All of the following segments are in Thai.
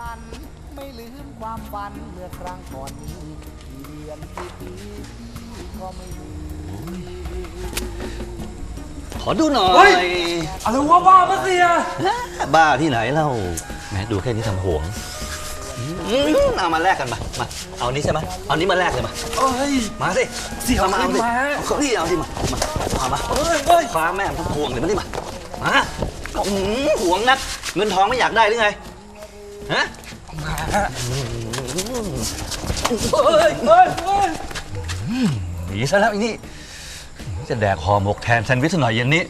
สันไม่ลืมความฝันเมื่อครั้งก่อนนี้กี่เดือนกี่ปีพี่ก็ไม่ลืม ขอดูหน่อเฮ้ยยอะไรวะบ้าปะเสียบ้าที่ไหนเล่าแม้ดูแค่นี้ทำห่วงอืมเอามาแลกกันมามา เอานี้ใช่ไหมเอานี้มาแลกเลยมา เอ้ย มาสิเสี่ยวมาเอาขึ้สินมาเอานี่เอาสิมามาเอามาเอ้ยเอ้ยคว้าแม่งทั้งพวงเลยมาดิมา มาอืมห่วงนักเงินทองไม่อยากได้หรือไง ฮะเอ้ยเอ้ยเอ้ยหนีซะแล้วไอ้นี่ จะแดกห่อหมกแทนแซนด์วิชหน่อยเย็นนี้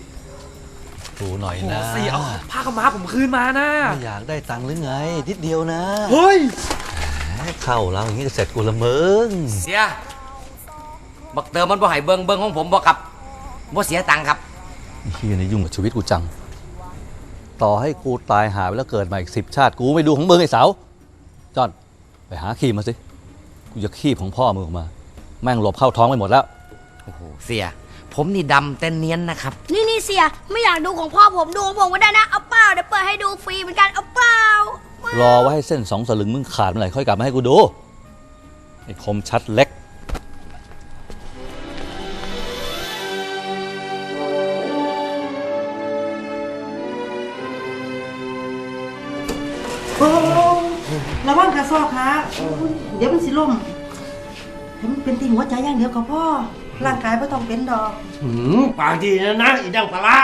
ดูหน่อยโอ้นะ เสียเอาผ้าขาวม้าผมคืนมานะ ไม่อยากได้ตังค์หรือไงนิดเดียวนะเฮ้ย เข้าแล้วอย่างนี้เสร็จกูละเมิงเสีย บักเติมมันบ่ให้เบิงเบิงของผมบ่ครับบ่เสียตังค์ครับเฮียนี่ยุ่งกับชีวิตกูจัง ต่อให้กูตายหาไปแล้วเกิดมาอีกสิบชาติ กูไม่ดูของมึงไอ้เสาจอนไปหาขี้มาสิ กูจะขี้ของพ่อมึงออกมา แม่งหลบเข้าท้องไปหมดแล้ว โอ้โหเสีย ผมนี่ดำแต่เนียนนะครับ นี่นี่เสียไม่อยากดูของพ่อผมดูของผมก็ได้นะเอาเปล่าเดี๋ยวเปิดให้ดูฟรีเหมือนกันเอาเปล่ารอไว้ให้เส้นสองสลึงมึงขาดเมื่อไหร่ค่อยกลับมาให้กูดูไอ้คมชัดเล็ก ล่มให้มันเป็นติ่งหัวใจอย่างเดียวก็พ่อร่างกายไม่ต้องเป็นดอก หืมปากดีนะนะอีดังพละ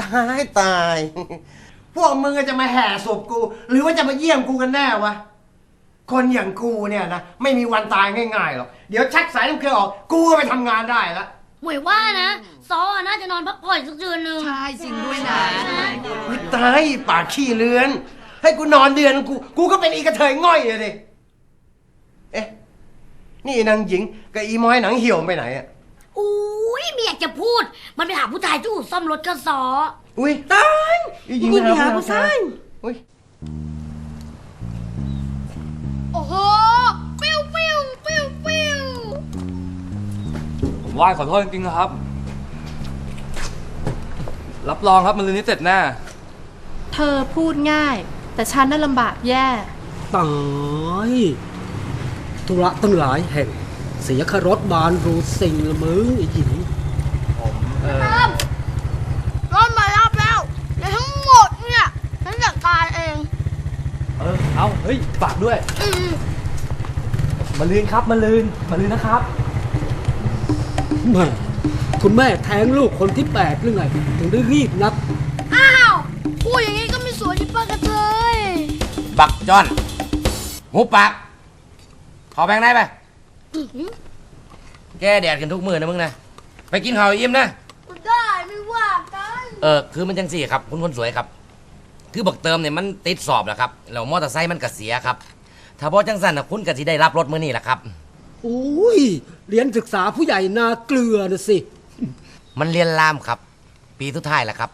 ตายตาย พวกมึงจะมาแห่ศพกู หรือว่าจะมาเยี่ยมกูกันแน่วะ คนอย่างกูเนี่ยนะ ไม่มีวันตายง่ายๆหรอก เดี๋ยวชักสายน้ำเกลือออก กูก็ไปทำงานได้ละ หมวยว่านะซอน่าจะนอนพักผ่อนสักคืนหนึ่งใช่จริงด้วยนะเฮ้ยตายปากขี้เลือน ให้กูนอนเดือนกู กูก็เป็นอีกระเทยง่อยเลยดิเอ๊ะ นี่นางหญิงกับอีม้อยหนังเหี่ยวไปไหนอะอุ้ยไม่อยากจะพูด มันไปหาผู้ชายที่อู่ซ่อมรถก็ซออุ้ยตายอีหญิงยิ่งไปไปหาผู้ชายอุ้ย ไหว้ขอโทษจริงๆนะครับ รับรองครับมันลืนนี้เสร็จแน่เธอพูดง่าย แต่ฉันน่ะลำบากแย่ ตายธุระตั้งหลายแห่ง เสียคารถบานรูสิงละมึงไอ้หญิงรถมารับแล้วเดี๋ยวทั้งหมดเนี่ยฉันจัดการเองเออ เอาเฮ้ยฝากด้วย อืม มาลืนครับมาลืนมาลืนนะครับ แม่คุณแม่แท้งลูกคนที่แปดหรือไง ถึงได้รีบนักอ้าวพูดอย่างนี้ก็ไม่สวยที่ป้ากระเทยบักจอนหูปาก ขอแบงค์ได้ไหมแกแดดกันทุกมือนะมึงนะ ไปกินข้าวอิ่มนะได้ไม่ว่ากันเออคือมันจังสี่ครับ คุณคนสวยครับ คือบักเติมเนี่ยมันติดสอบแหละครับแล้วมอเตอร์ไซค์มันก็เสียครับ ถ้าพอจังสันนะคุณก็สิได้รับรถมื้อนี้แหละครับโอ้ยเรียนศึกษาผู้ใหญ่นาเกลือนะสิ มันเรียนลามครับ ปีสุดท้ายแล้วครับ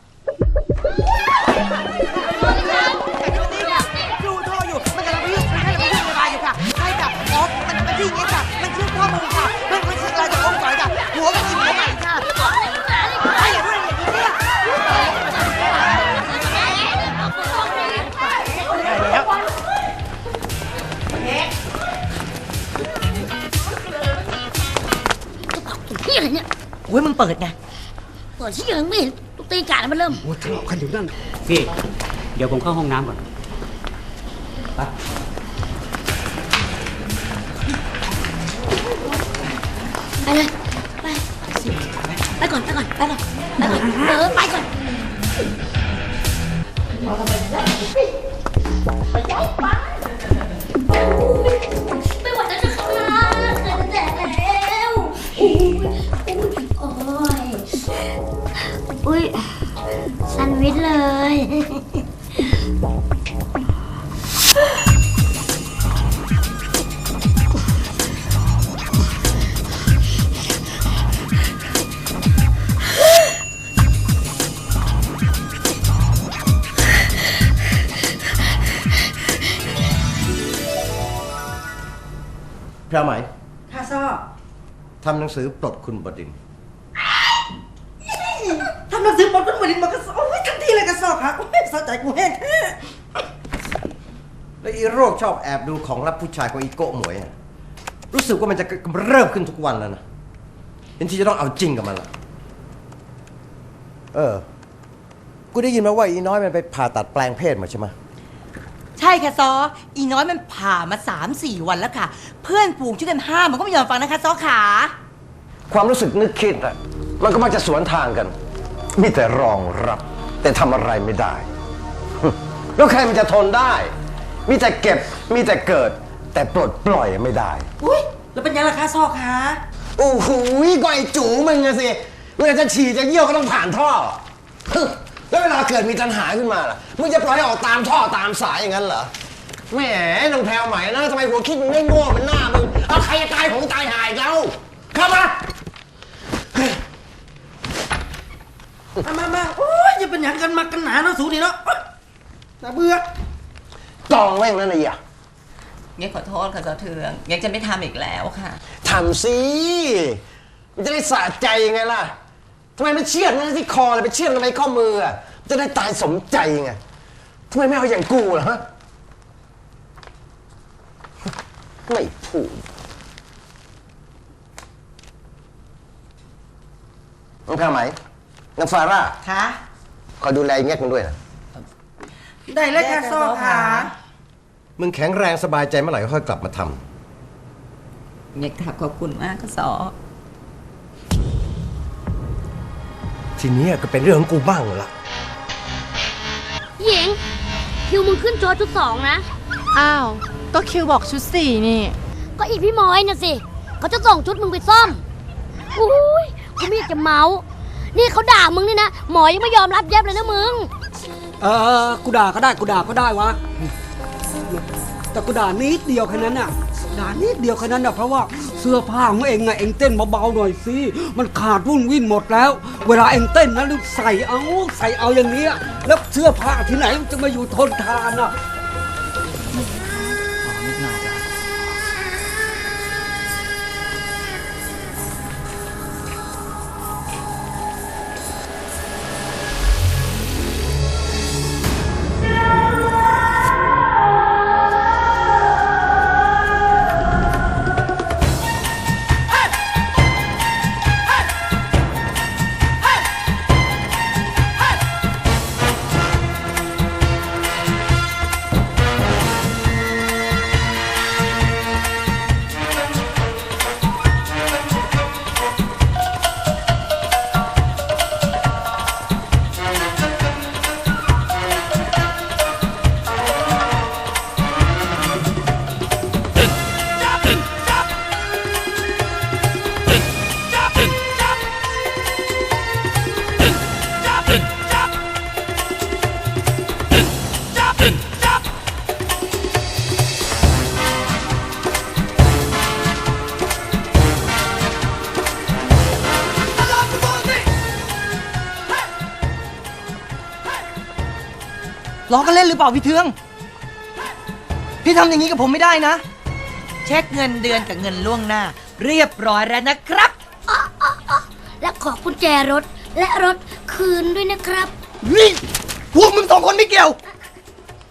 เปิดไง เปิดที่ยังไม่เห็นตุ๊กตีกาดมันเริ่ม โอ้ยทะเลาะกันอยู่นั่น พี่ เดี๋ยวผมเข้าห้องน้ำก่อนไปเลยไปไปก่อน ไปก่อน ไปก่อน ไปก่อน เออ ไปก่อนไม่ไห พระไหมค่ะซ้อทำหนังสือปลดคุณบดินทร์หนังสือบทคุณมาลินมากระสอบโอ้ยทันทีเลยกระสอบค่ะโอ้ยสะใจกูแห้งแท้แล้วอีโรคชอบแอบดูของรับผู้ชายของอีโก้หมวยอะรู้สึกว่ามันจะกำเริ่มขึ้นทุกวันแล้วนะเห็นที่จะต้องเอาจริงกับมันละเออ กูได้ยินมาว่าอีน้อยมันไปผ่าตัดแปลงเพศมาใช่ไหม ใช่ค่ะซอ อีน้อยมันผ่ามาสามสี่วันแล้วค่ะ เพื่อนฝูงช่วยกันห้ามมันก็ไม่ยอมฟังนะคะซอขาความรู้สึกนึกคิดอะมันก็มักจะสวนทางกัน มีแต่รองรับ แต่ทำอะไรไม่ได้ แล้วใครมันจะทนได้ มีแต่เก็บมีแต่เกิด แต่ปลดปล่อยไม่ได้ อุ้ยแล้วเป็นยังล่ะคะซอขาโอ้โหก็ไอจูมึงอะสิเวลาจะฉี่จะเยี่ยวก็ต้องผ่านท่อ แล้วเวลาเกิดมีปัญหาขึ้นมาล่ะ มึงจะปล่อยให้ออกตามท่อตามสายอย่างนั้นเหรอ แหมน้องแพรวใหม่นะทำไมหัวคิดมึงไม่โง่เหมันหน้ามึง เอาใครจะตายของตายหายเราเข้ามา มามามาโอ้ยจะเป็นอย่างกันมากันหนาเนาะสูนี่เนาะโอ๊ยน่าเบื่อกองแม่งนั่นเลยอะเงี้ยขอโทษค่ะเจ้าเทืองเงี้ยจะไม่ทำอีกแล้วค่ะ ทำสิมันจะได้สะใจยังไงล่ะ ทำไมไม่เชือดมันที่คอเลยไปเชือดทำไมข้อมืออะจะได้ตายสมใจไงทำไมไม่เอาอย่างกูล่ะฮะไม่พูดน้องแพรไหมน้องฟาร่าค่ะคอยดูแลไอ้แงกมันด้วยนะได้เลยค่ะซอขามึงแข็งแรงสบายใจเมื่อไหร่ก็ค่อยกลับมาทเงี้ยกราบขอบคุณมากค่ะสอ ทีนี้ก็เป็นเรื่องของกูบ้างละหญิง คิวมึงขึ้นโชว์ชุดสองนะ อ้าว ก็คิวบอกชุดสี่นี่ ก็อีพี่มอยน่ะสิเขาจะส่งชุดมึงไปซ่อมอุ้ยกูไม่อยากจะเมาส์นี่เขาด่ามึงนี่นะหมอยังไม่ยอมรับเย็บเลยนะมึง เออกูด่าก็ได้กูด่าก็ได้วะ แต่กูด่านิดเดียวแค่นั้นน่ะ ด่านิดเดียวแค่นั้นน่ะเพราะว่า เสื้อผ้าของเองไงเองเต้นเบาๆหน่อยสิมันขาดวุ่นวิ่นหมดแล้ว เวลาเองเต้นนะลูกใส่เอาใส่เอาอย่างเนี้ยแล้วเสื้อผ้าที่ไหนมันจะมาอยู่ทนทานอะ ร้องกันเล่นหรือเปล่าพี่เทือง พี่ทำอย่างนี้กับผมไม่ได้นะ เช็คเงินเดือนกับเงินล่วงหน้า เรียบร้อยแล้วนะครับและขอกุญแจรถและรถคืนด้วยนะครับ นี่พวกมึงสองคนไม่เกี่ยว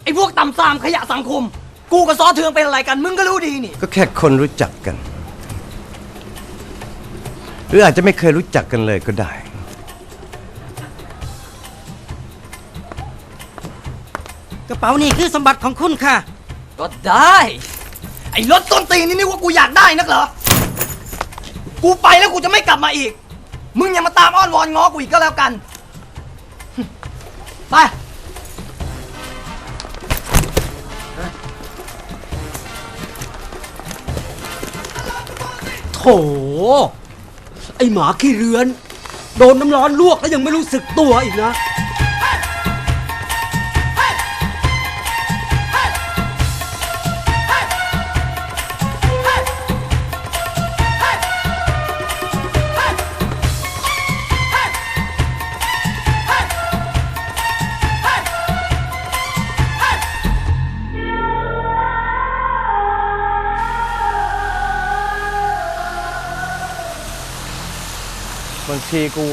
ไอ้พวกต่ำซามขยะสังคม กูกับซอเทืองเป็นอะไรกัน มึงก็รู้ดีนี่ ก็แค่คนรู้จักกัน หรืออาจจะไม่เคยรู้จักกันเลยก็ได้ กระเป๋านี่คือสมบัติของคุณค่ะ ก็ได้ ไอ้รถต้นตีนนี่นึกว่ากูอยากได้นักเหรอ กูไปแล้วกูจะไม่กลับมาอีก มึงอย่ามาตามอ้อนวอนง้อกูอีกก็แล้วกัน ไป โถ ไอหมาขี้เรือน โดนน้ำร้อนลวกแล้วยังไม่รู้สึกตัวอีกนะ บางทีกู